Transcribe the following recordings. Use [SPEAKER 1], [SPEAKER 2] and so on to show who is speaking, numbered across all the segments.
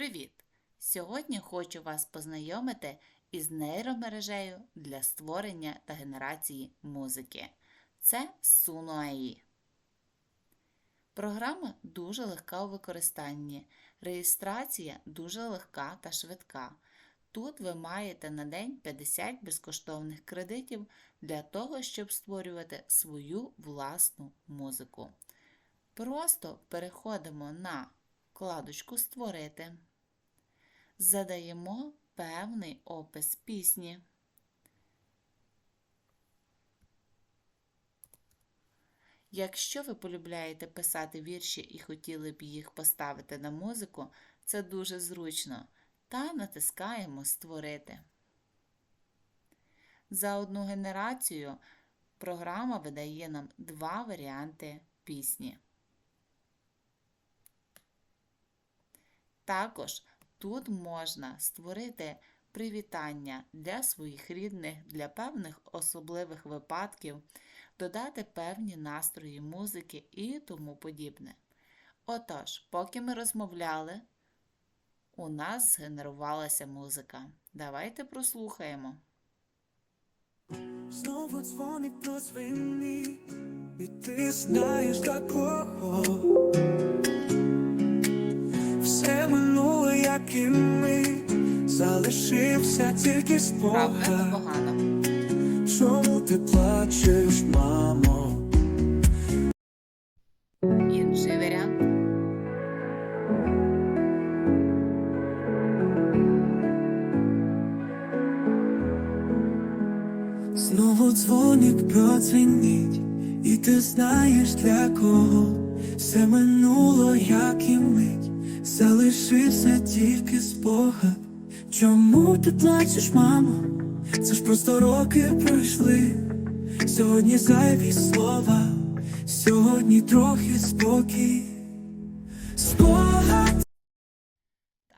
[SPEAKER 1] Привіт! Сьогодні хочу вас познайомити із нейромережею для створення та генерації музики. Це Suno AI. Програма дуже легка у використанні. Реєстрація дуже легка та швидка. Тут ви маєте на день 50 безкоштовних кредитів для того, щоб створювати свою власну музику. Просто переходимо на вкладочку Створити. Задаємо певний опис пісні. Якщо ви полюбляєте писати вірші і хотіли б їх поставити на музику, це дуже зручно. Та натискаємо Створити. За одну генерацію програма видає нам два варіанти пісні. Також тут можна створити привітання для своїх рідних, для певних особливих випадків, додати певні настрої музики і тому подібне. Отож, поки ми розмовляли, у нас згенерувалася музика. Давайте прослухаємо.
[SPEAKER 2] Знову дзвонить прозвенить, і ти знаєш такого. Минуло, ми, залишився тільки спогад. Чому ти плачеш, мамо?
[SPEAKER 1] Інший варіант.
[SPEAKER 2] Знову дзвоник продзвенить, і ти знаєш для кого все минуло, спогад. Чому ти плачеш, мамо? Це ж просто роки пройшли. Сьогодні зайві слова, сьогодні трохи спокій. Спогад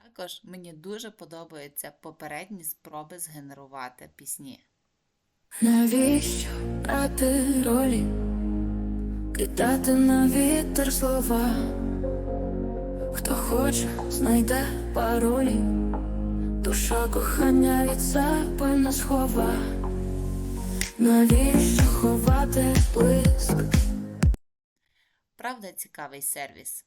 [SPEAKER 1] Також мені дуже подобаються попередні спроби згенерувати пісні.
[SPEAKER 3] Навіщо брати ролі, кидати на вітер слова? Хто хоче, знайде паролі, душа кохання від себе не схова. Навіщо ховати блиск?
[SPEAKER 1] Правда, цікавий сервіс.